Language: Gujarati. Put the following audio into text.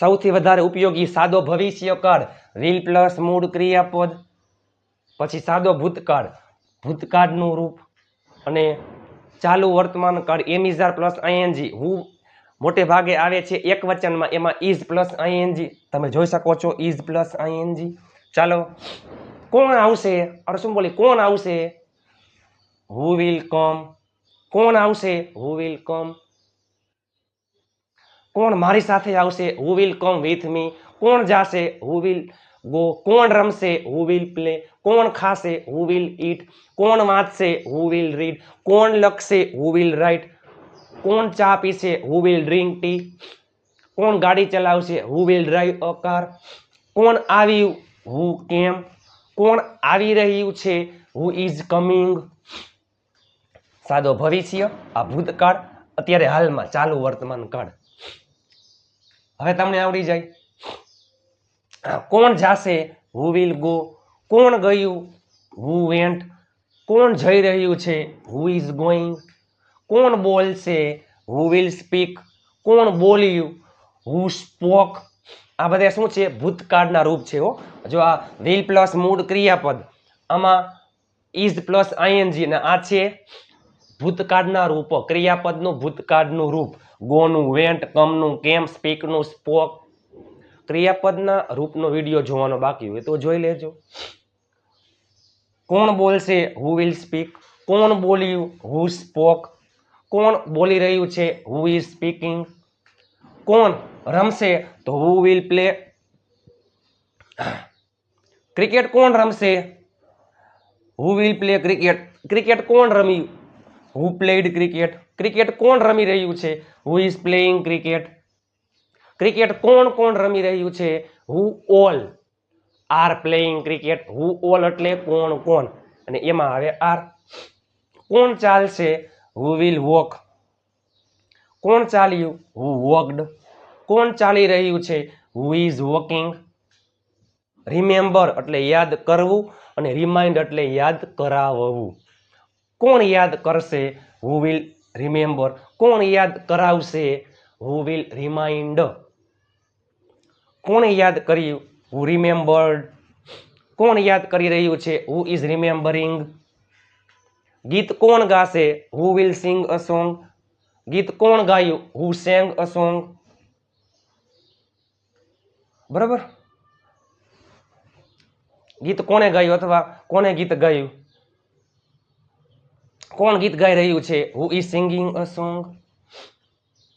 સૌથી વધારે ઉપયોગી સાદો ભવિષ્યકાળ વિલ પ્લસ મૂળ ક્રિયાપદ, પછી સાદો ભૂતકાળ. ભૂતકાળનું રૂપ અને ચાલુ વર્તમાન કાળ એમિઝાર પ્લસ આઈએનજી હું મોટે ભાગે આવે છે એક વચનમાં, એમાં ઇઝ પ્લસ આઈએનજી તમે જોઈ શકો છો ઇઝ પ્લસ આઈએનજી ચાલો, કોણ આવશે? અરે શું બોલી? કોણ આવશે? Who will come? કોણ આવશે? Who will come? કોણ મારી સાથે આવશે? Who will come with me કોણ જાશે? હુ વિલ ગો કોણ રમશે? હુ વિલ પ્લે કોણ ખાશે? હુ વિલ ઈટ કોણ વાંચશે? હુ વિલ રીડ કોણ લખશે? હુ વિલ રાઇટ કોણ ચા પીશે? હુ વિલ ડ્રિંક ટી કોણ ગાડી ચલાવશે? Who will drive a car કોણ આવ્યું હુ કેમ કોણ આવી રહ્યું છે? હુ ઇઝ કમિંગ સાદો ભવિષ્ય, આ ભૂતકાળ, અત્યારે હાલમાં ચાલુ વર્તમાન કાળ. હવે તમને આવડી જાય. કોણ જાશે? હુ વિલ ગો કોણ ગયું? હુ વેન્ટ કોણ જઈ રહ્યું છે? હુ ઇઝ ગોઈંગ કોણ બોલશે? હુ વિલ સ્પીક કોણ બોલ્યું? હુ સ્પોક આ બધા શું છે? ભૂતકાળના રૂપ છે, હો. જો આ વિલ પ્લસ મૂળ ક્રિયાપદ, આમાં ઇઝ પ્લસ આઈએનજી અને આ છે. ભૂતકાળના રૂપો, ક્રિયાપદનું ભૂતકાળનું રૂપ, ગોનું વેન્ટ કમનું કેમ, સ્પીકનું, સ્પોક. ક્રિયાપદના રૂપનો વીડિયો જોવાનો બાકી હોય તો જોઈ લેજો. કોણ બોલશે હુ વિલ સ્પીક કોણ બોલ્યું હુ સ્પોક કોણ બોલી રહ્યું છે હુ ઇઝ સ્પીકિંગ કોણ રમશે તો હુ વિલ પ્લે ક્રિકેટ કોણ રમશે? Who will play cricket cricket કોણ રમ્યું? હુ પ્લેડ ક્રિકેટ ક્રિકેટ કોણ રમી રહ્યું છે? Who is playing cricket cricket કોણ કોણ રમી રહ્યું છે? Who all are playing cricket who all એટલે કોણ કોણ? અને એમાં આવે આર કોણ ચાલશે? હુ વિલ વોક કોણ ચાલ્યું? હુ વોકડ કોણ ચાલી રહ્યું છે? હુ ઇઝ વોકિંગ રિમેમ્બર એટલે યાદ કરવું અને રિમાઇન્ડ એટલે યાદ કરાવવું. કોણ યાદ કરશે? હુ વિલ રિમેમ્બર કોણ યાદ કરાવશે? હુ વિલ રિમાઇન્ડ કોણે યાદ કર્યું? હુ રિમેમ્બર્ડ કોણ યાદ કરી રહ્યું છે? હુ ઇઝ રિમેમ્બરિંગ ગીત કોણ ગાશે? Who will sing a song ગીત કોણ ગાયું? હુ સેંગ અ સોંગ બરાબર? ગીત કોણે ગાયું અથવા કોને ગીત ગાયું? કોણ ગીત ગાઈ રહ્યું છે? Who is singing a song